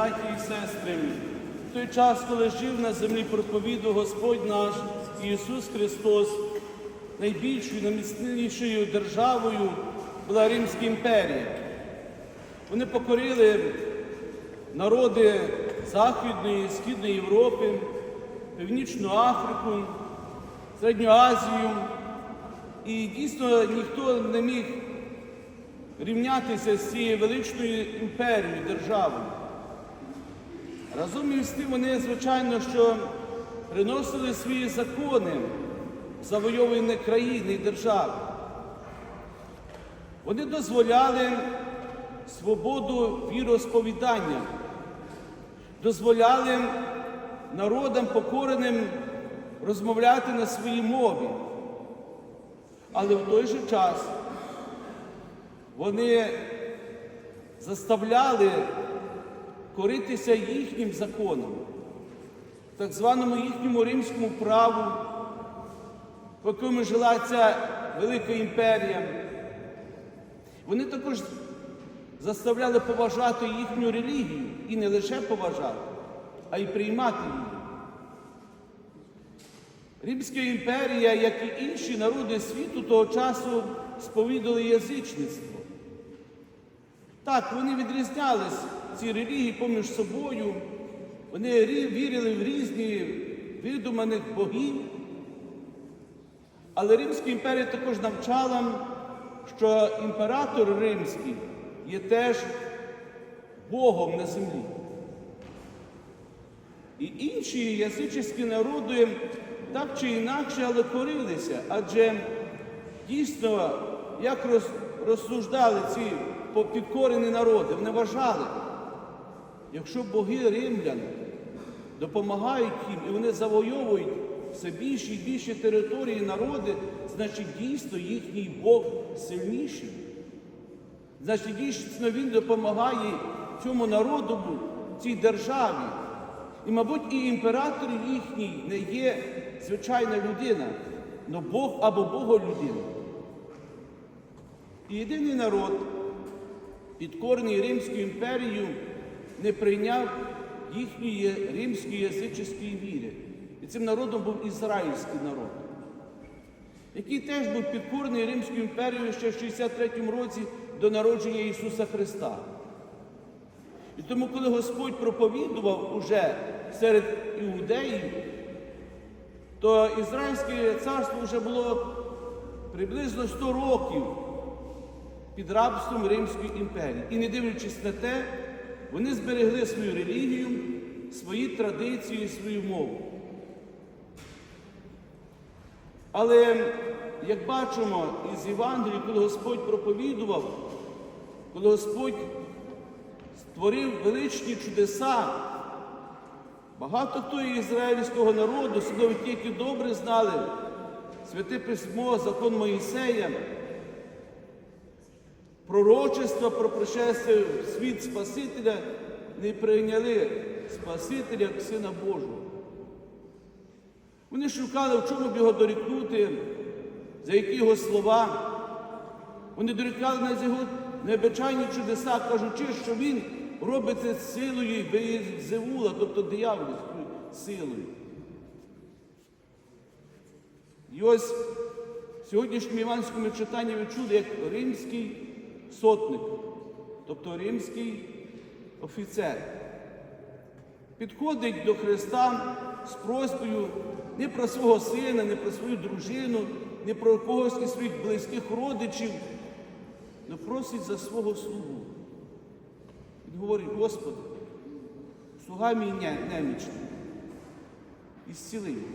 браті і сестри, в той час, коли жив на землі проповіду Господь наш Ісус Христос, найбільшою, найміцнішою державою була Римська імперія. Вони покорили народи Західної, Східної Європи, Північну Африку, Середню Азію. І дійсно ніхто не міг рівнятися з цією величною імперією, державою. Разом із тим вони, звичайно, що приносили свої закони завойовані країни і держави. Вони дозволяли свободу віросповідання, дозволяли народам покореним розмовляти на своїй мові. Але в той же час вони заставляли коритися їхнім законам, так званому їхньому римському праву, по якому жила ця велика імперія. Вони також заставляли поважати їхню релігію і не лише поважати, а й приймати її. Римська імперія, як і інші народи світу того часу, сповідали язичництво. Так, вони відрізнялись, ці релігії поміж собою, вони вірили в різні видуманих богів. Але Римська імперія також навчала, що імператор римський є теж Богом на землі. І інші язичницькі народи так чи інакше, але корилися, адже дійсно, як розсуждали ці підкорені народи, вони вважали, якщо боги римлян допомагають їм і вони завойовують все більші і більші території народи, значить дійсно їхній Бог сильніший. Значить, дійсно він допомагає цьому народу, цій державі. І, мабуть, і імператор їхній не є звичайна людина, але Бог або Боголюдина. І єдиний народ, підкорений Римською імперією, не прийняв їхньої римської язичницької віри. І цим народом був ізраїльський народ, який теж був підкорений Римською імперією ще в 63-му році до народження Ісуса Христа. І тому, коли Господь проповідував уже серед іудеїв, то Ізраїльське царство вже було приблизно 100 років під рабством Римської імперії. І не дивлячись на те, вони зберегли свою релігію, свої традиції, свою мову. Але, як бачимо із Євангелії, коли Господь проповідував, коли Господь створив величні чудеса, багато хто ізраїльського народу, особливо ті, які добре знали святе письмо, закон Моїсея, пророчества про пришестя в світ Спасителя не прийняли Спасителя як Сина Божого. Вони шукали, в чому б його дорікнути, за які його слова. Вони дорікали на його необичайні чудеса, кажучи, що він робить це силою Зевула, тобто диявольською силою. І ось в сьогоднішньому іванському читанні ви чули, як римський сотник, тобто римський офіцер, підходить до Христа з просьбою не про свого сина, не про свою дружину, не про когось із своїх близьких родичів, але просить за свого слугу. Він говорить, Господи, слуга мій немічний, і зціли його.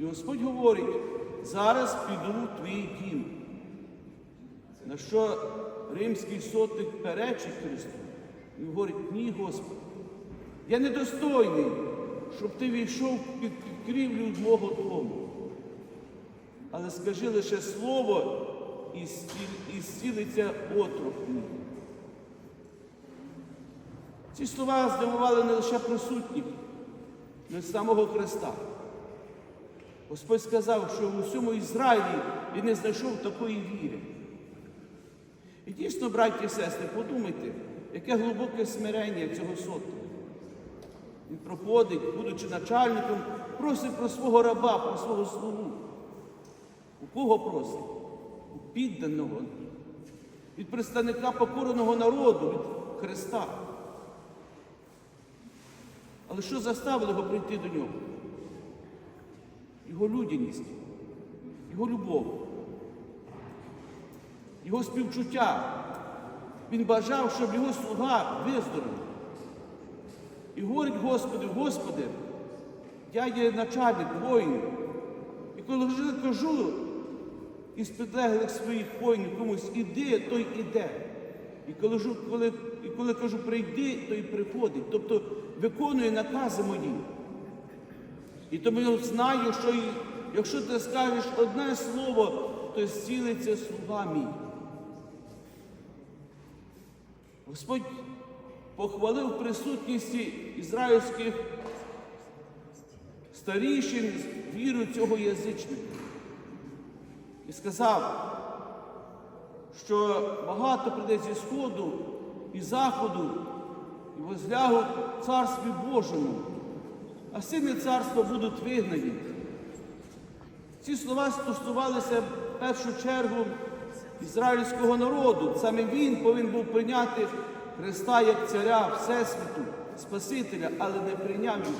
І Господь говорить, зараз піду в твій дім. На що римський сотник перечить Христу і говорить, ні, Господи, я недостойний, щоб ти війшов під, під крівлю мого дому. Але скажи лише слово і зцілиться отрок мій. Ці слова здивували не лише присутніх, але самого Христа. Господь сказав, що в усьому Ізраїлі він не знайшов такої віри. І дійсно, браті і сестри, подумайте, яке глибоке смирення цього сотника. Він проходить, будучи начальником, просить про свого раба, про свого слугу. У кого просить? У підданого, від представника покореного народу, від Христа. Але що заставило його прийти до нього? Його людяність, його любов, його співчуття. Він бажав, щоб його слуга виздоровів. І говорить Господи, Господи, я є начальник воїнів. І коли вже кажу із підлеглих своїх воїнів комусь іди, той іде. І коли, коли, і коли кажу прийди, той приходить. Тобто виконує накази мої. І тому я знаю, що якщо ти скажеш одне слово, то зцілиться слуга мій. Господь похвалив присутності ізраїльських старішин віру цього язичника. І сказав, що багато прийде зі Сходу і Заходу і возлягуть в Царстві Божому, а сини царства будуть вигнані. Ці слова стосувалися в першу чергу ізраїльського народу. Саме він повинен був прийняти Христа як царя Всесвіту, Спасителя, але не прийняв його.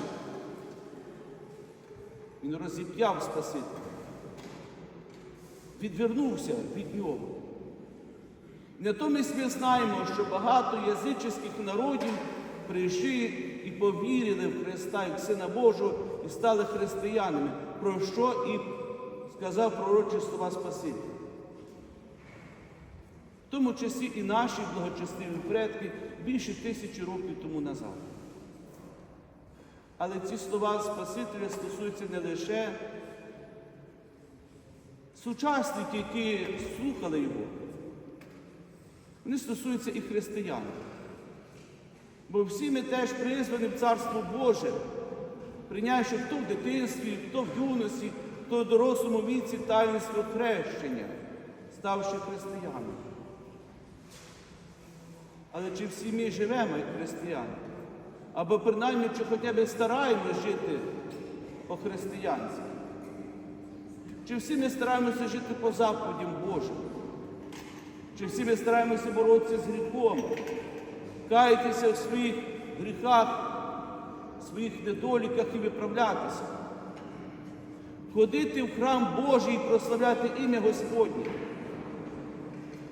Він розіп'яв Спасителя. Відвернувся від нього. Натомість ми знаємо, що багато язичних народів прийшли і повірили в Христа як Сина Божого і стали християнами, про що і сказав пророчі слова Спасителя. В тому часі і наші благочестиві предки більше тисячі років тому назад. Але ці слова Спасителя стосуються не лише сучасників, які слухали його, вони стосуються і християн. Бо всі ми теж призвані в Царство Боже, прийнявши хто в дитинстві, хто в юності, хто в дорослому віці таїнство хрещення, ставши християнами. Але чи всі ми живемо як християни? Або принаймні, чи хоча б стараємося жити по-християнськи? Чи всі ми стараємося жити по заповідям Божим? Чи всі ми стараємося боротися з гріхом, каятися в своїх гріхах, в своїх недоліках і виправлятися? Ходити в храм Божий і прославляти ім'я Господнє.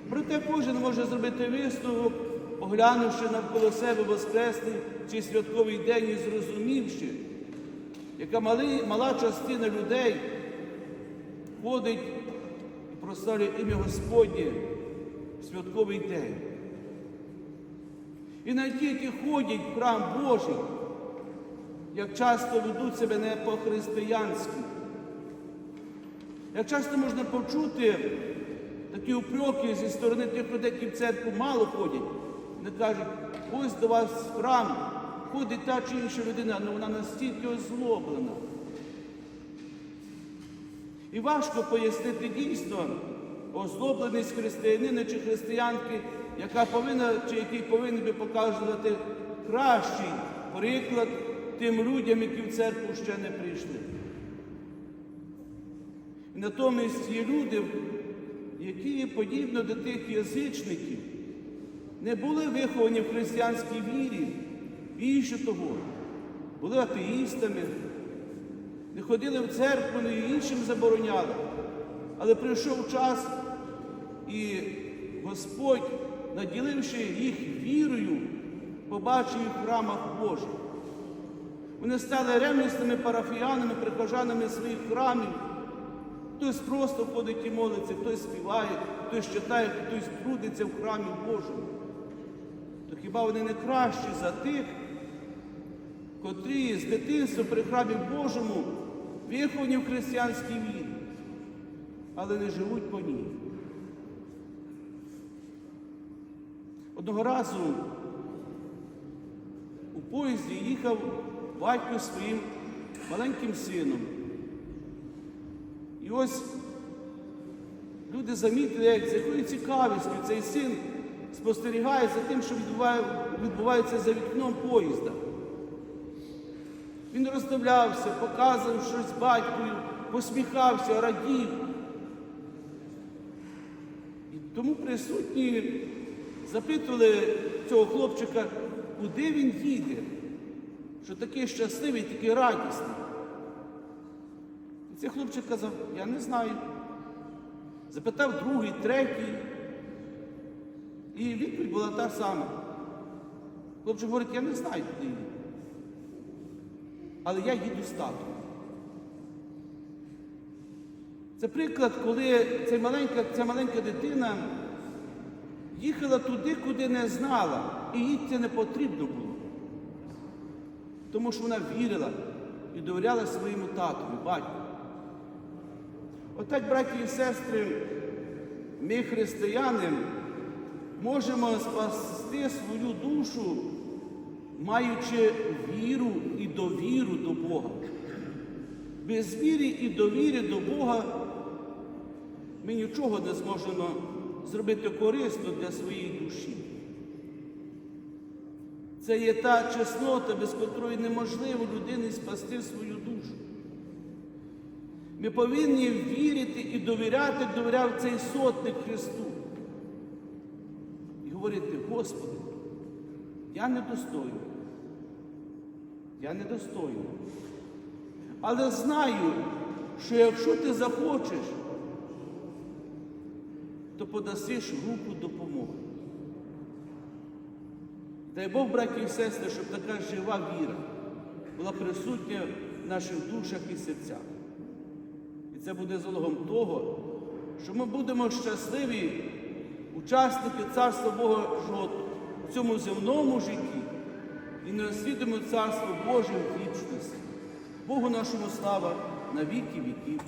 Проте кожен може зробити висновок, оглянувши навколо себе Воскресний чи святковий день і зрозумівши, яка мали, мала частина людей ходить і прославляє ім'я Господнє в святковий день. І навіть ті, які ходять в храм Божий, як часто ведуть себе не по-християнськи. Як часто можна почути такі упреки зі сторони тих людей, які в церкву мало ходять, вони кажуть, ось до вас в храм ходить та чи інша людина, але вона настільки озлоблена. І важко пояснити дійсно озлобленість християнина чи християнки, яка повинна, чи який повинен би показувати кращий приклад тим людям, які в церкву ще не прийшли. Натомість є люди, які, подібно до тих язичників, не були виховані в християнській вірі, більше того, були атеїстами, не ходили в церкву, не іншим забороняли. Але прийшов час, і Господь, наділивши їх вірою, побачив їх в храмах Божих. Вони стали ревнісними парафіянами, прихожанами своїх храмів. Хтось просто ходить і молиться, хтось співає, хтось читає, хтось трудиться в храмі Божому. То хіба вони не кращі за тих, котрі з дитинства при храмі Божому виховані в християнській вірі, але не живуть по ній. Одного разу у поїзді їхав батько своїм маленьким сином. І ось люди замітили, як з якою цікавістю цей син спостерігає за тим, що відбувається за вікном поїзда. Він роздивлявся, показував щось батькові, посміхався, радів. І тому присутні запитували цього хлопчика, куди він їде, що такий щасливий, такий радісний. І цей хлопчик казав, я не знаю. Запитав другий, третій. І відповідь була та сама. Хлопчик говорить, я не знаю, куди їду. Але я їду з татом. Це приклад, коли ця маленька, ця маленька дитина їхала туди, куди не знала, і їй це не потрібно було. Тому що вона вірила і довіряла своєму татові, батьку. Отак, браті і сестри, ми, християни, можемо спасти свою душу, маючи віру і довіру до Бога. Без віри і довіри до Бога ми нічого не зможемо зробити корисно для своєї душі. Це є та чеснота, без котрої неможливо людині спасти свою душу. Ми повинні вірити і довіряти, довіряв цей сотник Христу. Говорити, Господи, я недостойний. Я недостойний. Але знаю, що якщо ти захочеш, то подасиш руку допомоги. Дай Бог, браті і сестри, щоб така жива віра була присутня в наших душах і серцях. І це буде залогом того, що ми будемо щасливі учасники Царства Божого в цьому земному житті і не освітимо Царство Боже в вічності. Богу нашому слава на віки віків.